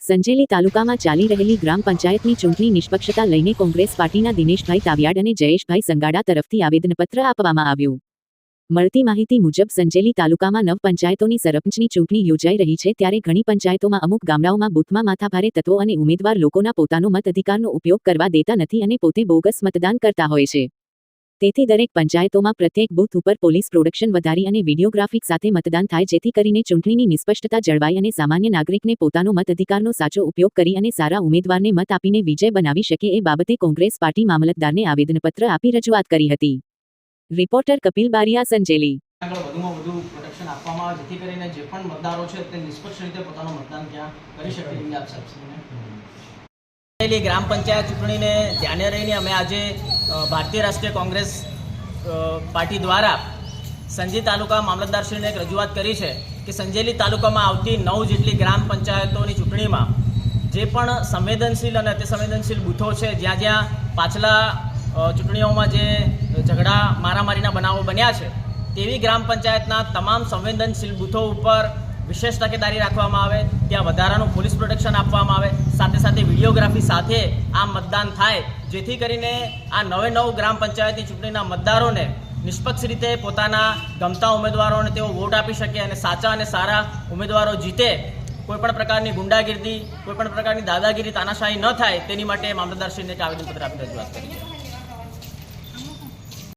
સંજેલી તાલુકામાં ચાલી રહેલી ગ્રામ પંચાયતની ચૂંટણી નિષ્પક્ષતા લઈને કોંગ્રેસ પાર્ટીના દિનેશભાઈ તાવિયાડ અને જયેશભાઈ સંગાડા તરફથી આવેદનપત્ર આપવામાં આવ્યું. મળતી માહિતી મુજબ સંજેલી તાલુકામાં નવ પંચાયતોની સરપંચની ચૂંટણી યોજાઈ રહી છે ત્યારે ઘણી પંચાયતોમાં અમુક ગામડાઓમાં બૂથમાં માથાભારે તત્વો અને ઉમેદવાર લોકોના પોતાનો મત અધિકારનો ઉપયોગ કરવા દેતા નથી અને પોતે બોગસ મતદાન કરતા હોય છે. તેથી દરેક પંચાયતોમાં પ્રત્યેક બૂથ ઉપર પોલીસ પ્રોડક્શન વધારી અને વિડીયોગ્રાફિક સાથે મતદાન થાય જેથી કરીને ચૂંટણીની નિષ્પક્ષતા જળવાય અને સામાન્ય નાગરિકને પોતાનો મત અધિકારનો સાચો ઉપયોગ કરી અને સારા ઉમેદવારને મત આપીને વિજય બનાવી શકે એ બાબતે કોંગ્રેસ પાર્ટી મામલતદારને આવેદનપત્ર આપી રજૂઆત કરી હતી. રિપોર્ટર કપિલ બારિયા સંજેલી. વધુમાં વધુ પ્રોટેક્શન આપવામાં આવે જેથી કરીને જે પણ મતદારો છે તે નિષ્પક્ષ રીતે પોતાનું મતદાન ત્યાં કરી શકે એવી આપ ગ્રામ પંચાયત ચૂંટણીને ધ્યાને રહીને અમે આજે ભારતીય રાષ્ટ્રીય કોંગ્રેસ પાર્ટી દ્વારા સંજી તાલુકા મામલતદારશ્રીને એક રજૂઆત કરી છે કે સંજેલી તાલુકામાં આવતી નવ જેટલી ગ્રામ પંચાયતોની ચૂંટણીમાં જે પણ સંવેદનશીલ અને અતિસંવેદનશીલ બૂથો છે, જ્યાં જ્યાં પાછલા ચૂંટણીઓમાં જે ઝઘડા, મારામારીના બનાવો બન્યા છે, તેવી ગ્રામ પંચાયતના તમામ સંવેદનશીલ બૂથો ઉપર વિશેષ તકેદારી રાખવામાં આવે, ત્યાં વધારાનું પોલીસ પ્રોટેક્શન આપવામાં આવે, સાથે સાથે વિડીયોગ્રાફી સાથે આ મતદાન થાય, જેથી કરીને આ નવે નવ ગ્રામ પંચાયતની ચૂંટણીના મતદારોને નિષ્પક્ષ રીતે પોતાના ગમતા ઉમેદવારોને તેઓ વોટ આપી શકે અને સાચા અને સારા ઉમેદવારો જીતે. કોઈપણ પ્રકારની ગુંડાગીર્દી, કોઈપણ પ્રકારની દાદાગીરી તાનાશાહી ન થાય, તેની માટે મામલતદારશ્રીને એક આવેદનપત્ર આપી રજૂઆત કરી છે.